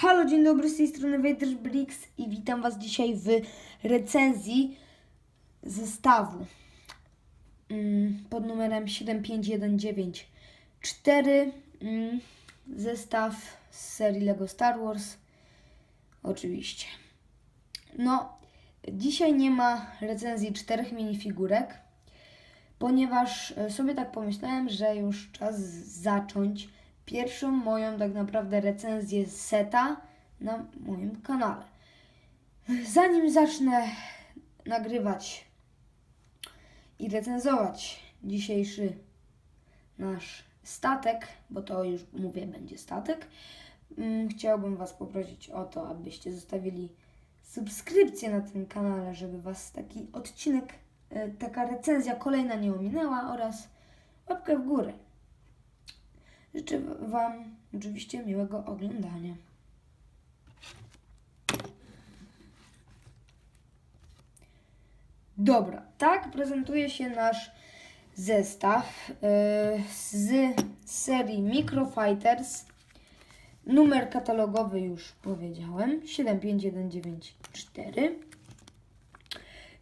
Halo, dzień dobry, z tej strony Wader Bricks i witam Was dzisiaj w recenzji zestawu mm, pod numerem 75194. Mm, Zestaw z serii LEGO Star Wars. Oczywiście. No, dzisiaj nie ma recenzji czterech minifigurek, ponieważ e, sobie tak pomyślałem, że już czas zacząć pierwszą moją tak naprawdę recenzję seta na moim kanale. Zanim zacznę nagrywać i recenzować dzisiejszy nasz statek, bo to już mówię będzie statek, mm, chciałbym Was poprosić o to, abyście zostawili subskrypcję na tym kanale, żeby Was taki odcinek, e, taka recenzja kolejna nie ominęła oraz łapkę w górę. Życzę Wam oczywiście miłego oglądania. Dobra, tak prezentuje się nasz zestaw yy, z serii Microfighters. Numer katalogowy już powiedziałem 75194.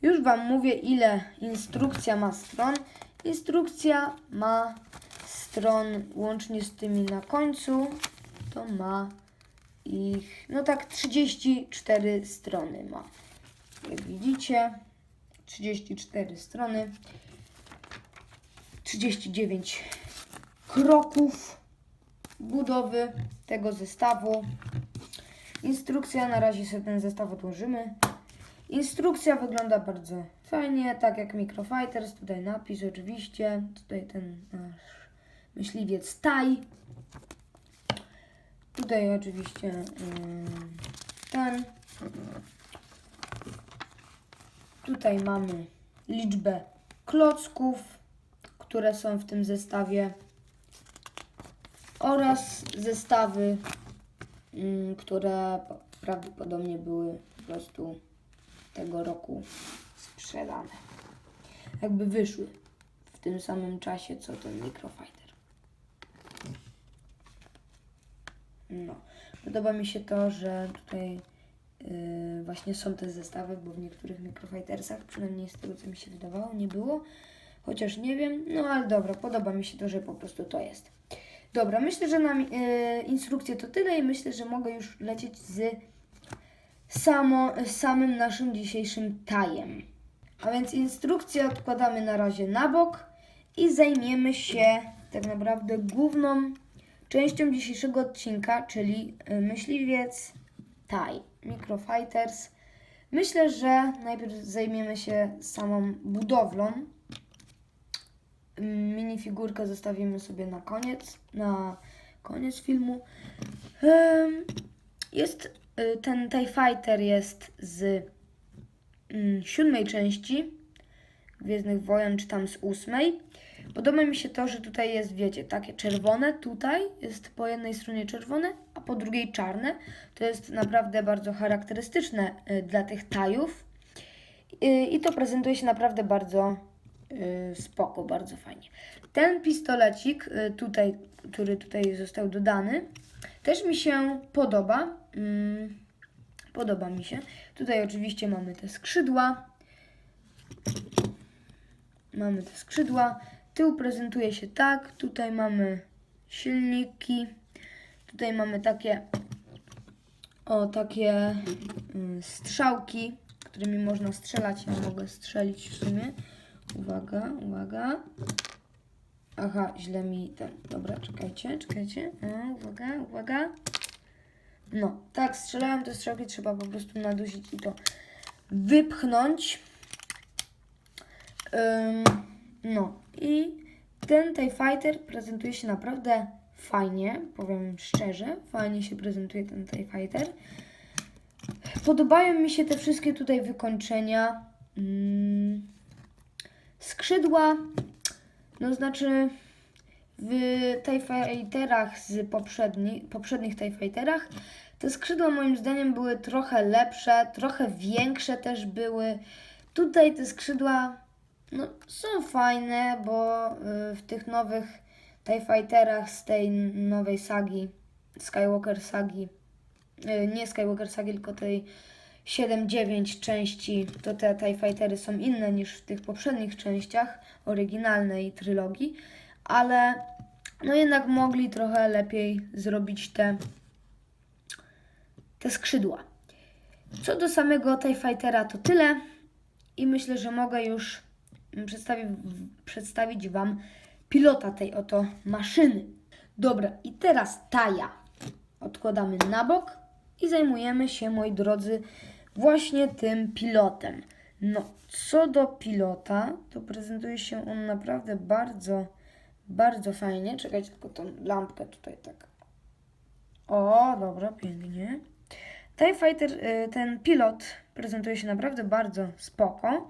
Już Wam mówię, ile instrukcja ma stron. Instrukcja ma stron łącznie z tymi na końcu, to ma ich, no tak 34 strony ma. Jak widzicie, 34 strony, 39 kroków budowy tego zestawu. Instrukcja, na razie sobie ten zestaw odłożymy. Instrukcja wygląda bardzo fajnie, tak jak Microfighters. Tutaj napis oczywiście, tutaj ten nasz myśliwiec Taj. Tutaj oczywiście ym, ten. Tutaj mamy liczbę klocków, które są w tym zestawie oraz zestawy, ym, które prawdopodobnie były po prostu tego roku sprzedane. Jakby wyszły w tym samym czasie co ten Microfighter. No, podoba mi się to, że tutaj yy, właśnie są te zestawy, bo w niektórych Microfightersach, przynajmniej z tego co mi się wydawało, nie było. Chociaż nie wiem, no ale dobra, podoba mi się to, że po prostu to jest. Dobra, myślę, że yy, instrukcję to tyle i myślę, że mogę już lecieć z samo, samym naszym dzisiejszym tajem. A więc instrukcję odkładamy na razie na bok i zajmiemy się tak naprawdę główną częścią dzisiejszego odcinka, czyli y, myśliwiec Taj, Microfighters. Myślę, że najpierw zajmiemy się samą budowlą. Minifigurkę zostawimy sobie na koniec, na koniec filmu. Jest y, ten TIE Fighter jest z mm, siódmej części Gwiezdnych Wojen, czy tam z ósmej. Podoba mi się to, że tutaj jest, wiecie, takie czerwone, tutaj jest po jednej stronie czerwone, a po drugiej czarne. To jest naprawdę bardzo charakterystyczne y, dla tych tajów. Y, I to prezentuje się naprawdę bardzo y, spoko, bardzo fajnie. Ten pistolecik tutaj, który tutaj został dodany, też mi się podoba. Mm, Podoba mi się. Tutaj oczywiście mamy te skrzydła. Mamy te skrzydła. Tył prezentuje się tak. Tutaj mamy silniki. Tutaj mamy takie o takie mm, strzałki, którymi można strzelać. Ja mogę strzelić w sumie. Uwaga, uwaga. Aha, źle mi ten. Dobra, czekajcie, czekajcie. O, uwaga, uwaga. No, tak, strzelałem te strzałki, trzeba po prostu nadusić i to wypchnąć. Ym, no i ten TIE Fighter prezentuje się naprawdę fajnie, powiem szczerze. Fajnie się prezentuje ten TIE Fighter. Podobają mi się te wszystkie tutaj wykończenia. Ym, skrzydła, no znaczy w TIE Fighterach z poprzedni, poprzednich TIE Fighterach te skrzydła moim zdaniem były trochę lepsze, trochę większe też były. Tutaj te skrzydła no, są fajne, bo y, w tych nowych TIE Fighterach z tej nowej sagi, Skywalker sagi, y, nie Skywalker Sagi, tylko tej 7-9 części, to te TIE Fightery są inne niż w tych poprzednich częściach oryginalnej trylogii, ale no jednak mogli trochę lepiej zrobić te, te skrzydła. Co do samego TIE Fightera to tyle i myślę, że mogę już przedstawić, przedstawić Wam pilota tej oto maszyny. Dobra, i teraz Taja odkładamy na bok i zajmujemy się, moi drodzy, właśnie tym pilotem. No, co do pilota, to prezentuje się on naprawdę bardzo, bardzo fajnie. Czekajcie, tylko tą lampkę tutaj tak. O, dobra, pięknie. TIE Fighter, y, ten pilot prezentuje się naprawdę bardzo spoko.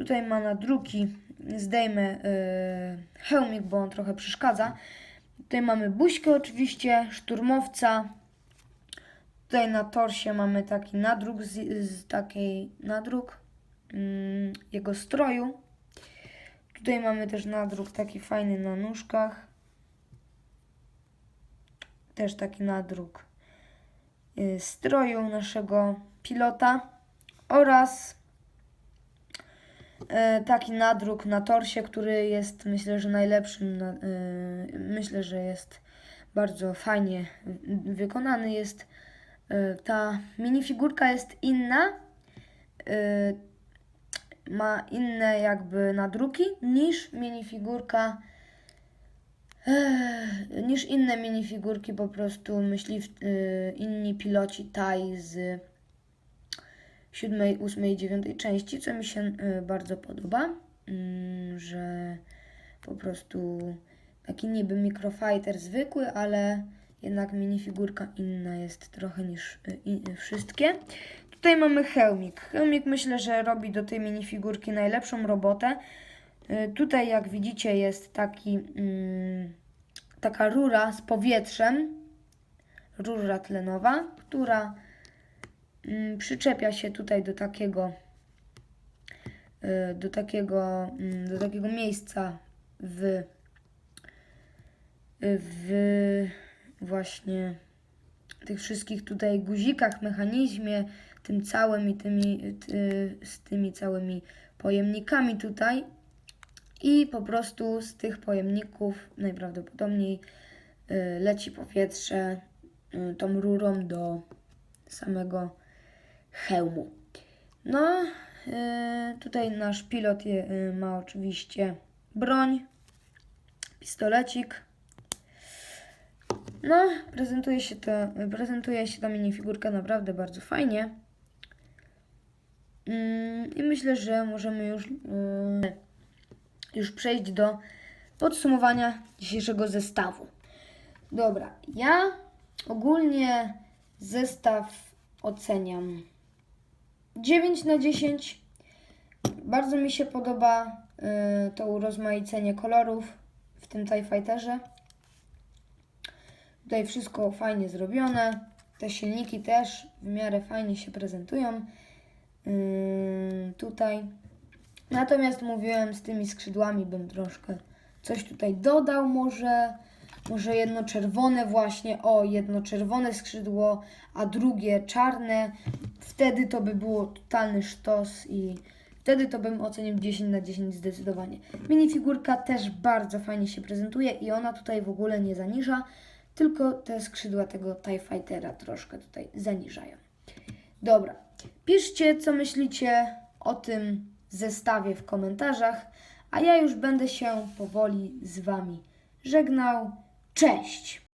Tutaj ma na drugi, zdejmę y, hełmik, bo on trochę przeszkadza. Tutaj mamy buźkę oczywiście, szturmowca. Tutaj na torsie mamy taki nadruk z, z takiej nadruk mm, jego stroju. Tutaj mamy też nadruk taki fajny na nóżkach. Też taki nadruk y, stroju naszego pilota oraz taki nadruk na torsie, który jest myślę, że najlepszym. na- e, Myślę, że jest bardzo fajnie wy- wykonany. Jest e, ta minifigurka jest inna. e, Ma inne jakby nadruki niż minifigurka e, niż inne minifigurki po prostu myśliw, e, inni piloci TAI z siódmej, ósmej, dziewiątej części, co mi się y, bardzo podoba, mm, że po prostu taki niby microfighter zwykły, ale jednak minifigurka inna jest trochę niż y, i, y, wszystkie. Tutaj mamy hełmik. Hełmik myślę, że robi do tej minifigurki najlepszą robotę. Tutaj jak widzicie jest taki, mm, taka rura z powietrzem, rura tlenowa, która przyczepia się tutaj do takiego y, do takiego mm, do takiego miejsca w w właśnie tych wszystkich tutaj guzikach, mechanizmie, tym całym i tymi, ty, z tymi całymi pojemnikami tutaj. I po prostu z tych pojemników najprawdopodobniej leci powietrze tą rurą do samego hełmu. No, y, tutaj nasz pilot y, ma oczywiście broń, pistolecik. No, prezentuje się, to, prezentuje się ta minifigurka naprawdę bardzo fajnie. Mm, I myślę, że możemy już, y, już przejść do podsumowania dzisiejszego zestawu. Dobra, ja ogólnie zestaw oceniam 9 na 10. Bardzo mi się podoba y, to urozmaicenie kolorów w tym TIE Fighterze. Tutaj wszystko fajnie zrobione. Te silniki też w miarę fajnie się prezentują. Yy, tutaj. Natomiast mówiłem z tymi skrzydłami, bym troszkę coś tutaj dodał może. Może jedno czerwone właśnie, o jedno czerwone skrzydło, a drugie czarne. Wtedy to by było totalny sztos i wtedy to bym ocenił 10 na 10 zdecydowanie. Minifigurka też bardzo fajnie się prezentuje i ona tutaj w ogóle nie zaniża, tylko te skrzydła tego TIE Fightera troszkę tutaj zaniżają. Dobra, piszcie co myślicie o tym zestawie w komentarzach, a ja już będę się powoli z Wami żegnał. Cześć!